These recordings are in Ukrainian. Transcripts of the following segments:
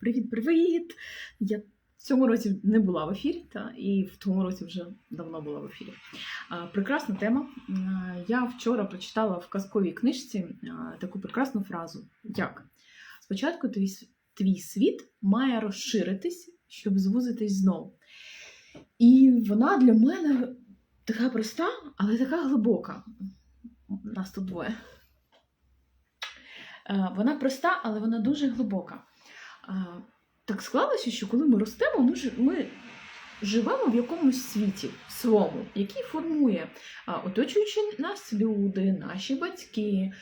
Привіт-привіт! Я в цьому році не була в ефірі, та, і в тому році вже давно була в ефірі. Прекрасна тема. Я вчора прочитала в казковій книжці таку прекрасну фразу: як спочатку твій, твій світ має розширитись, щоб звузитись знову. І вона для мене така проста, але така глибока. Нас тут двоє. Вона проста, але вона дуже глибока. Так склалося, що коли ми ростемо, ми, ми живемо в якомусь світі своєму, який формує оточуючі нас люди, наші батьки,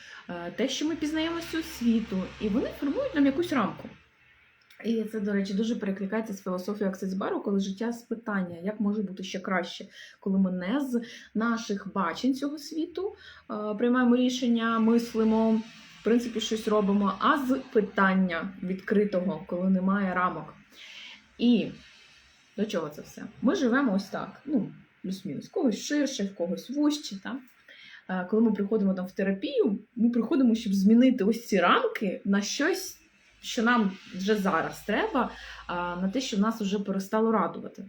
те, що ми пізнаємо з світу, і вони формують нам якусь рамку. І це, до речі, дуже перекликається з філософією Аксесбару, коли життя з питання, як може бути ще краще, коли ми не з наших бачень цього світу приймаємо рішення, мислимо, принципі, щось робимо, а з питання відкритого, коли немає рамок. І до чого це все? Ми живемо ось так, ну, плюс-мінус, когось ширше, в когось вужче. Так? Е, Коли ми приходимо там в терапію, ми приходимо, щоб змінити ось ці рамки на щось, що нам вже зараз треба, на те, що нас вже перестало радувати.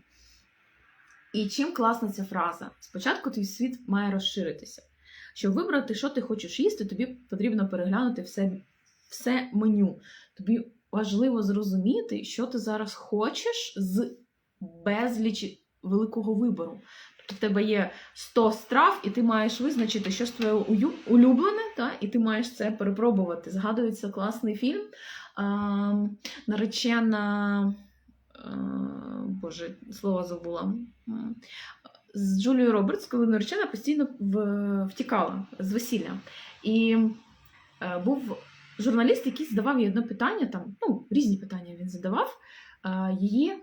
І чим класна ця фраза? Спочатку твій світ має розширитися. Щоб вибрати, що ти хочеш їсти, тобі потрібно переглянути все, все меню. Тобі важливо зрозуміти, що ти зараз хочеш з безлічі великого вибору. Тобто в тебе є 100 страв, і ти маєш визначити, що ж твоє улюблене, та? і ти маєш це перепробувати. Згадується класний фільм. А, наречена. Боже, слово забула. З Джулією Робертс, коли наречена постійно втікала з весілля. І е, був журналіст, який задавав їй одне питання, там, ну, різні питання він задавав е, її е,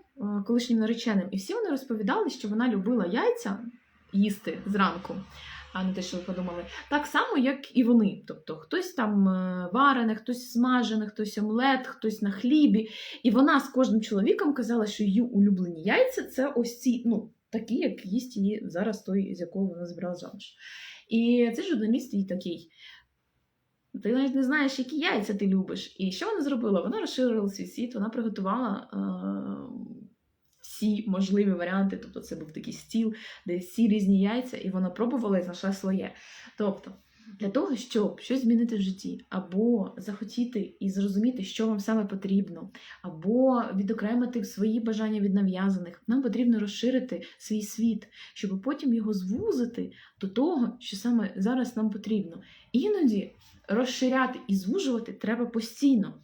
колишнім нареченим. І всі вони розповідали, що вона любила яйця їсти зранку, а не те, що ви подумали. Так само, як і вони. Тобто хтось там е, варене, хтось смажене, хтось омлет, хтось на хлібі. І вона з кожним чоловіком казала, що її улюблені яйця це ось ці, ну, такі, як їсть її зараз той, з якого вона збирала заміж. І цей журналіст їй такий. Ти навіть не знаєш, які яйця ти любиш. І що вона зробила? Вона розширила свій світ, вона приготувала е, всі можливі варіанти. Тобто це був такий стіл, де всі різні яйця, і вона пробувала і знайшла своє. Тобто, для того, щоб щось змінити в житті, або захотіти і зрозуміти, що вам саме потрібно, або відокремити свої бажання від нав'язаних, нам потрібно розширити свій світ, щоб потім його звузити до того, що саме зараз нам потрібно. Іноді розширяти і звужувати треба постійно.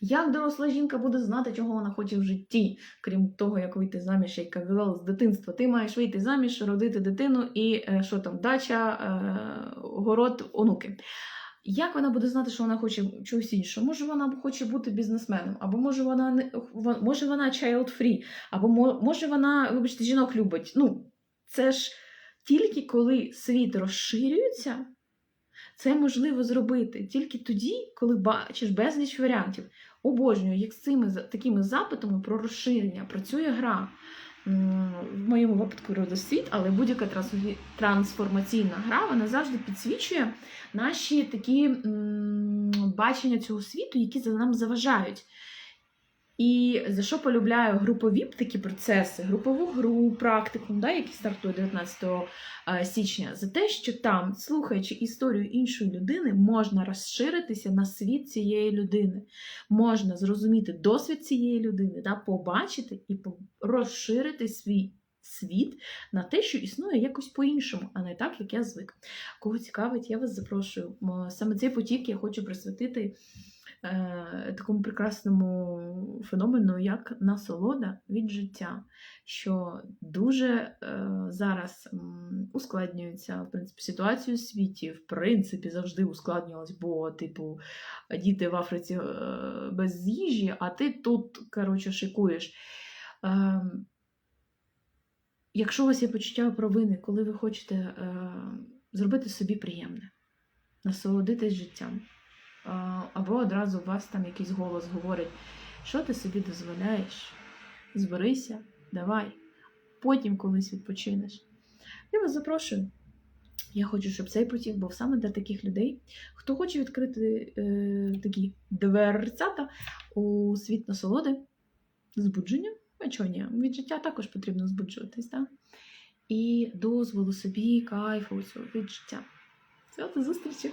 Як доросла жінка буде знати, чого вона хоче в житті, крім того, як вийти заміж, як казала з дитинства. Ти маєш вийти заміж, родити дитину і е, що там, дача, е, город, онуки. Як вона буде знати, що вона хоче чогось іншого? Може, вона хоче бути бізнесменом, або може вона не може вона child free, або може вона, вибачте, жінок любить. Ну, це ж тільки коли світ розширюється, це можливо зробити тільки тоді, коли бачиш безліч варіантів. Обожнюю, як з цими такими запитами про розширення працює гра. В моєму випадку родосвіт, але будь-яка трансформаційна гра вона завжди підсвічує наші такі бачення цього світу, які за нам заважають. І за що полюбляю групові такі процеси, групову гру, практикум, да, який стартує 19 е, січня, за те, що там, слухаючи історію іншої людини, можна розширитися на світ цієї людини, можна зрозуміти досвід цієї людини, да, побачити і розширити свій світ на те, що існує якось по-іншому, а не так, як я звик. Кого цікавить, я вас запрошую. Саме цей потік я хочу присвятити такому прекрасному феномену, як насолода від життя, що дуже е, зараз ускладнюється в принципі, ситуацію у світі, в принципі, завжди ускладнювалась, бо, типу, діти в Африці е, без їжі, а ти тут, коротше, шикуєш. Е, Якщо у вас є почуття провини, коли ви хочете е, зробити собі приємне, насолодитись життям, е, або одразу у вас там якийсь голос говорить, що ти собі дозволяєш, зберися, давай, потім колись відпочинеш. Я вас запрошую. Я хочу, щоб цей потік був саме для таких людей, хто хоче відкрити е, такі дверцята у світ насолоди, збудження, а чого ні, від життя також потрібно збуджуватись, так? І дозволу собі, кайфу від життя. Все, до зустрічі!